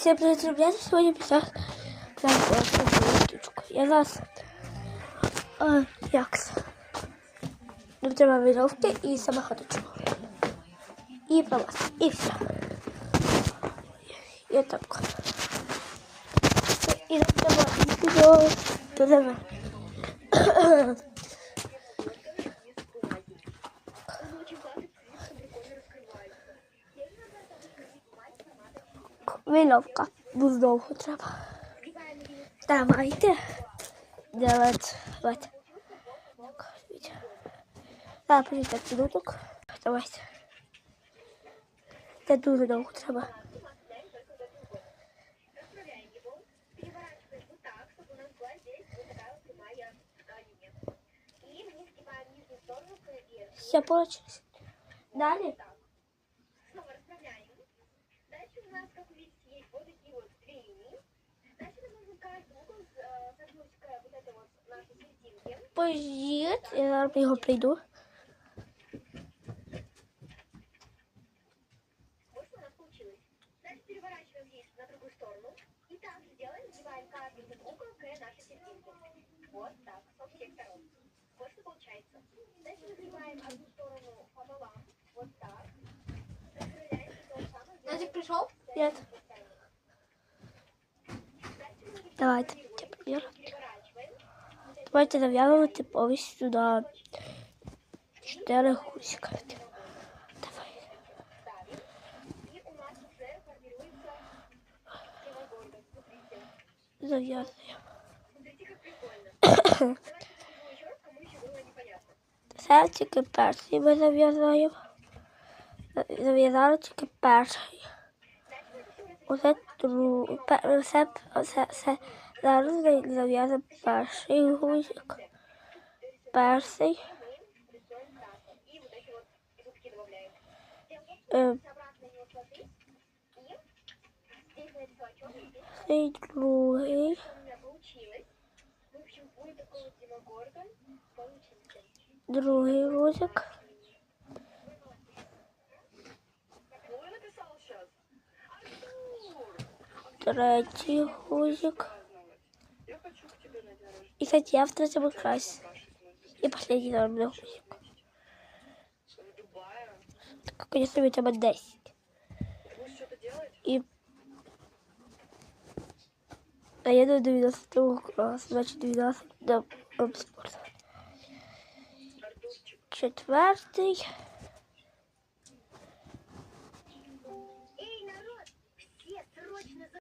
Всем привет, ребята! Сегодня писал прям штучку. Я зараз э, як Ну, треба веревки и самоходочку. И провод. И все. И так. И нам треба до Вильовка. Дуже довго треба. Давайте. Давайте. Давайте. Так, почекайте минуток. Давайте. Це дуже довго треба. Все получилось. Далі. Поїдь, я зараз його прийду. Вот что у нас получилось. Дальше переворачиваем здесь на другую сторону. И так же делаем, сгибаем каждый этот угол к нашей серединке. Вот так, со всех сторон. Вот что получается. Дальше разгибаем одну сторону пополам. Вот так. Расправляем и то же самое. Назик пришел? Нет. Давайте тепер. Давайте нав'язувати повністю сюда четыре гусика. Давай. Зав'язуємо. Серчики перший ми зав'язуємо. Зав'язали тільки перший. Зараз зав'язуємо перший гусик. Перший. Рисуем так. И вот Третій гузик. И, кстати, я в третьем классе. И последний, наверное, гузик. Так, конечно, ведь об 10. И... А я до 12 класса, значит, 12 до спорта. Четвертий.